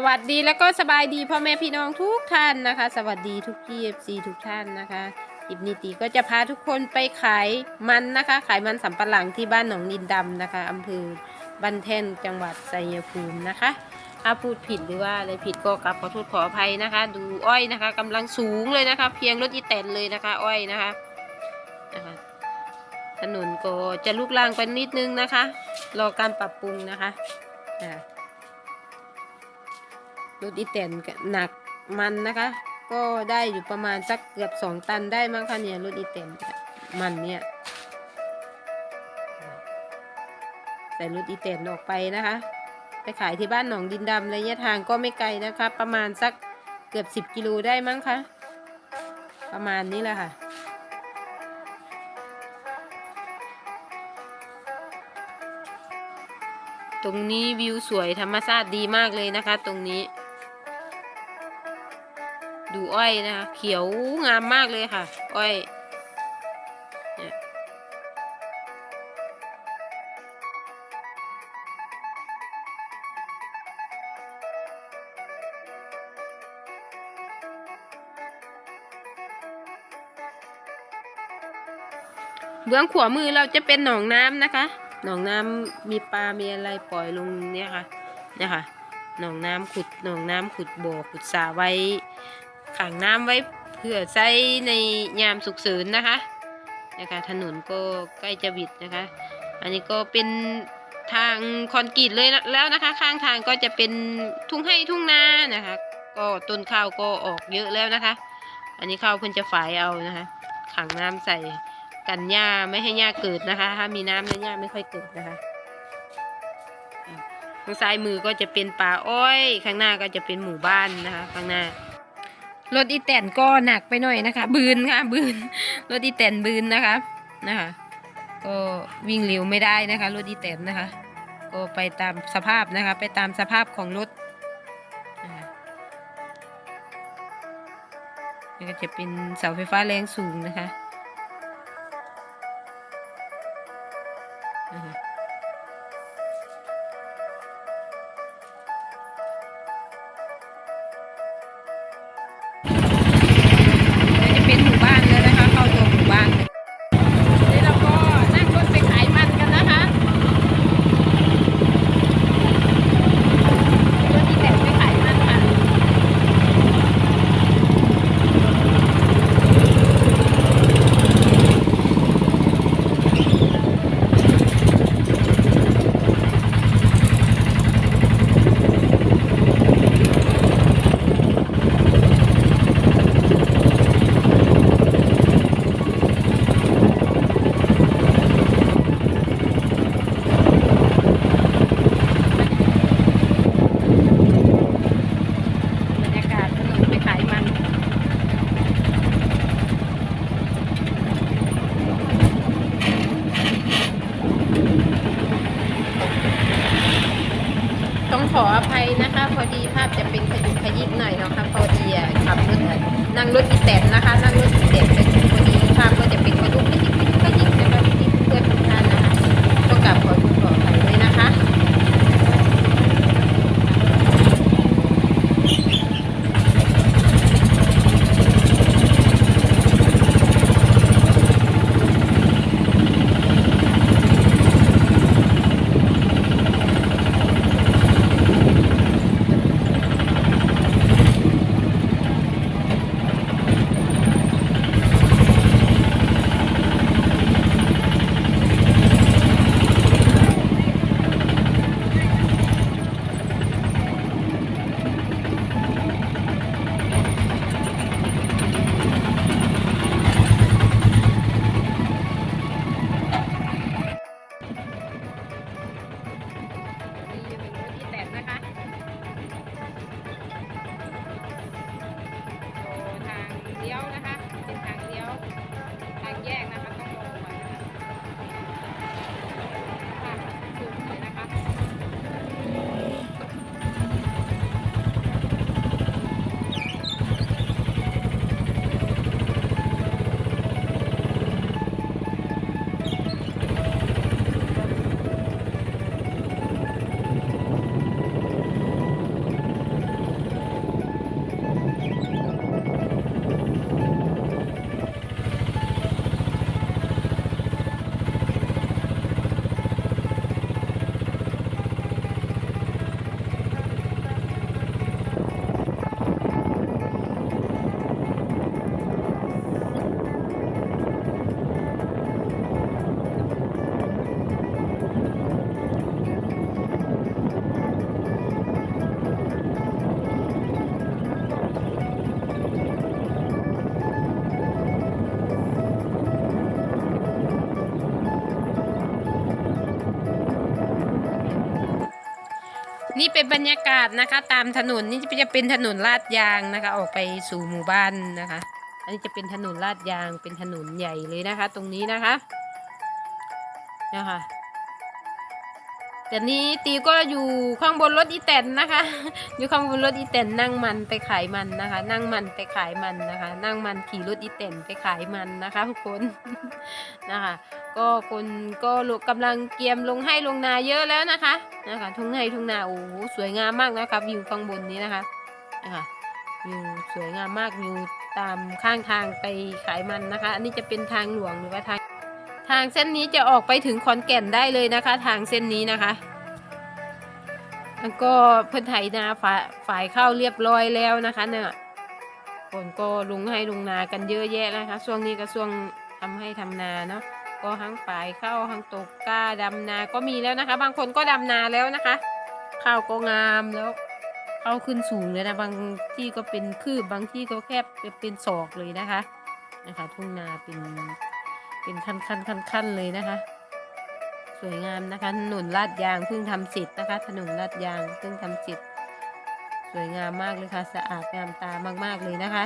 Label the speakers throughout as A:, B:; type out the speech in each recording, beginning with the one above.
A: สวัสดีแล้วก็สบายดีพ่อแม่พี่น้องทุกท่านนะคะ สวัสดีทุกพี่เอฟซีทุกท่านนะคะอิบนิติก็จะพาทุกคนไปขายมันนะคะ ขายมันสำปะหลังที่บ้านหนองดินดำนะคะอำเภอบันแท่นจังหวัดชัยภูมินะคะ ถ้าพูดผิดหรือว่าอะไรผิดก็กลับขอโทษขออภัยนะคะ ดูอ้อยนะคะกำลังสูงเลยนะคะ เพียงรถอีแตนเลยนะคะ อ้อยนะคะนะคะ ถนนก็จะลุกลางไปนิดนึงนะคะ รอการปรับปรุงนะคะอ่า รถอีแตนก็หนักมันนะคะ ก็ได้อยู่ประมาณสักเกือบสองตันได้มั้งคะเนี่ยรถอีแตนมันเนี่ยใส่รถอีแตนออกไปนะคะ ไปขายที่บ้านหนองดินดำระยะทางก็ไม่ไกลนะคะ ประมาณสักเกือบสิบกิโลได้มั้งคะประมาณนี้แหละค่ะตรงนี้วิวสวยธรรมชาติดีมากเลยนะคะ ตรงนี้ อ้อยนะคะ เขียวงามมากเลยค่ะ อ้อยเบื้องขวามือเราจะเป็นหนองน้ำนะคะ หนองน้ำมีปลา มีอะไรปล่อยลงเนี่ยค่ะเนี่ยค่ะหนองน้ำขุด หนองน้ำขุดบ่อขุดสระไว้ ขังน้ำไว้เพื่อใช้ในยามสุกเสริญนะคะนะคะถนนก็ใกล้จะบิดนะคะ อันนี้ก็เป็นทางคอนกรีตเลยแล้วนะคะ ข้างทางก็จะเป็นทุ่งให้ทุ่งนานะคะ ก็ต้นข้าวก็ออกเยอะแล้วนะคะ อันนี้ข้าวเพิ่นจะฝายเอานะคะ ขังน้ำใส่กันหญ้าไม่ให้หญ้าเกิดนะคะ ถ้ามีน้ำแล้วหญ้าไม่ค่อยเกิดนะคะทางซ้ายมือก็จะเป็นป่าอ้อย ข้างหน้าก็จะเป็นหมู่บ้านนะคะ ข้างหน้า รถอีแตนก็หนักไปหน่อยนะคะ บืนค่ะบืนรถอีแตนบืนนะคะนะคะก็วิ่งเร็วไม่ได้นะคะรถอีแตนนะคะ ก็ไปตามสภาพนะคะ ไปตามสภาพของรถนี่ก็จะเป็นเสาไฟฟ้าแรงสูงนะคะ องขออภัยนะคะ พอดีภาพจะเป็นขยุกขยิบหน่อยเนาะค่ะพอดีขับรถนั่งรถอีแตนนะคะ นั่งรถอีแตนไป เป็นบรรยากาศนะคะ ตามถนนนี่จะเป็นถนนลาดยางนะคะ ออกไปสู่หมู่บ้านนะคะ อันนี้จะเป็นถนนลาดยางเป็นถนนใหญ่เลยนะคะ ตรงนี้นะคะนะคะ แต่นี้ตีก็อยู่ข้างบนรถอีแตนนะคะ อยู่ข้างบนรถอีแตนนั่งมันไปขายมันนะคะ นั่งมันไปขายมันนะคะ นั่งมันขี่รถอีแตนไปขายมันนะคะทุกคนนะคะ ก็คนก็ลงกำลังเตรียมลงให้ลงนาเยอะแล้วนะคะนะคะทุ่งไห้ทุ่งนาโอ้โหสวยงามมากนะคะวิวข้างบนนี้นะคะนะคะวิวสวยงามมากวิวตามข้างทางไปขายมันนะคะ อันนี้จะเป็นทางหลวงหรือว่าทาง ทางเส้นนี้จะออกไปถึงขอนแก่นได้เลยนะคะ ทางเส้นนี้นะคะแล้วก็เพิ่อนไถนาฝ่ายฝ่ายเข้าเรียบร้อยแล้วนะคะ เนี่ยคนก็ลุงให้ลุงนากันเยอะแยะนะคะช่วงนี้ก็ช่วงทำให้ทำนาเนาะก็ทั้งฝ่ายเข้าทั้งตกกล้าดำนาก็มีแล้วนะคะ บางคนก็ดำนาแล้วนะคะ ข้าวก็งามแล้วเข้าขึ้นสูงเลยนะบางที่ก็เป็นคืบบางที่ก็แคบเป็นศอกเลยนะคะนะคะ ทุ่งนาเป็น เป็นขั้นขั้นขั้นขั้นเลยนะคะ สวยงามนะคะถนนลาดยางเพิ่งทำเสร็จนะคะ ถนนลาดยางเพิ่งทำเสร็จสวยงามมากเลยค่ะ สะอาดงามตามาก ๆ เลยนะคะ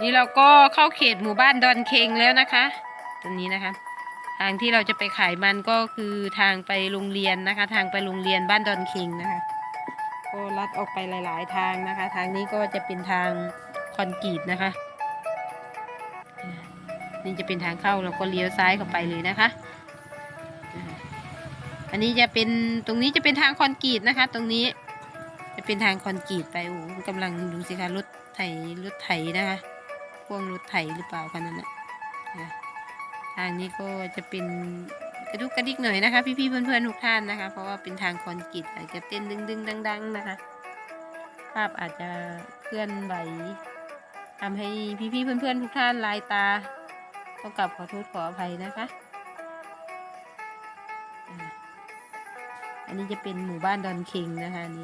A: นี่เราก็เข้าเขตหมู่บ้านดอนเคงแล้วนะคะ ตรงนี้นะคะ ทางที่เราจะไปขายมันก็คือทางไปโรงเรียนนะคะ ทางไปโรงเรียนบ้านดอนเคงนะคะ ก็ลัดออกไปหลาย ๆ ทางนะคะ ทางนี้ก็จะเป็นทางคอนกรีตนะคะ นี่จะเป็นทางเข้าเราก็เลี้ยวซ้ายเข้าไปเลยนะคะ อันนี้จะเป็นตรงนี้จะเป็นทางคอนกรีตนะคะ ตรงนี้จะเป็นทางคอนกรีตไปโอ้โหกำลังดูสิคะรถไถรถไถนะคะ พ่วงรถไถหรือเปล่าคันนั้นนะนะทางนี้ก็จะเป็นกระดุกกระดิกหน่อยนะคะ พี่ๆเพื่อนๆทุกท่านนะคะ เพราะว่าเป็นทางคอนกรีตอาจจะเต้นดึงๆดัง ๆ นะคะ ภาพอาจจะเคลื่อนไหวทำให้พี่ๆเพื่อนๆทุกท่านลายตาต้องกลับขอโทษขออภัยนะคะอันนี้จะเป็นหมู่บ้านดอนคิงนะคะอัน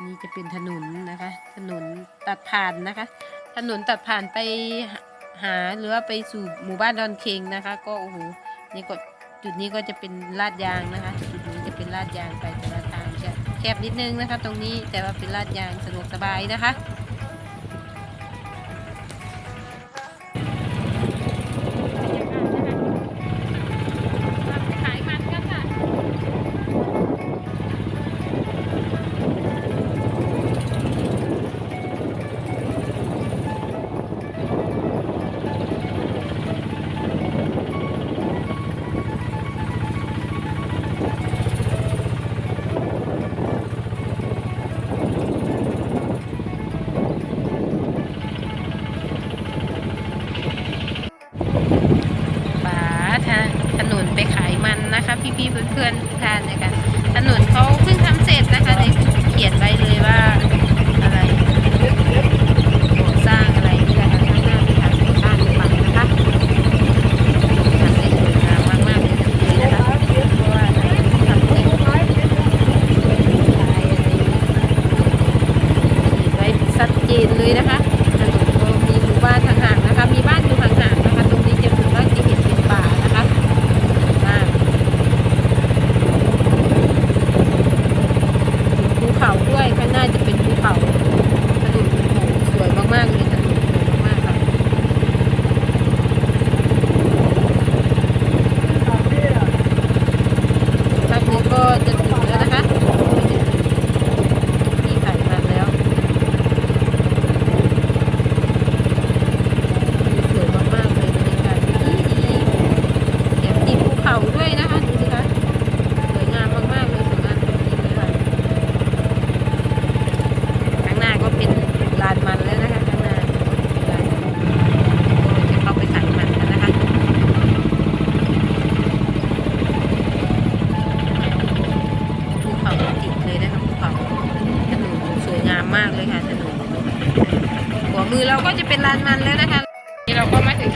A: นี่จะเป็นถนนนะคะ ถนนตัดผ่านนะคะ ถนนตัดผ่านไปหาหรือว่าไปสู่หมู่บ้านดอนเคงนะคะ ก็โอ้โหนี่ก็จุดนี้ก็จะเป็นลาดยางนะคะ จุดนี้จะเป็นลาดยางไปแต่ละทางจะแคบนิดนึงนะคะ ตรงนี้แต่ว่าเป็นลาดยางสะดวกสบายนะคะ พี่ๆเพื่อนๆทานด้วยกันถนนเขาเพิ่งทำเสร็จนะคะเลยเขียนไว้เลยว่า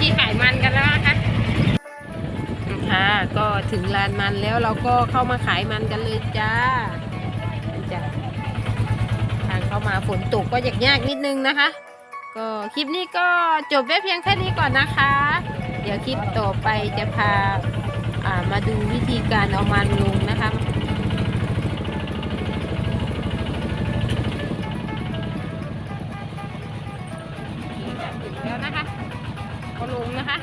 A: ที่ขายมันกันแล้วนะคะค่ะก็ถึงลานมันแล้วเราก็เข้ามาขายมันกันเลยจ้าจ้าทางเข้ามาฝนตกก็ยากยากนิดนึงนะคะ ก็คลิปนี้ก็จบไว้เพียงแค่นี้ก่อนนะคะ เดี๋ยวคลิปต่อไปจะพาามาดูวิธีการเอามันลง มนะคะ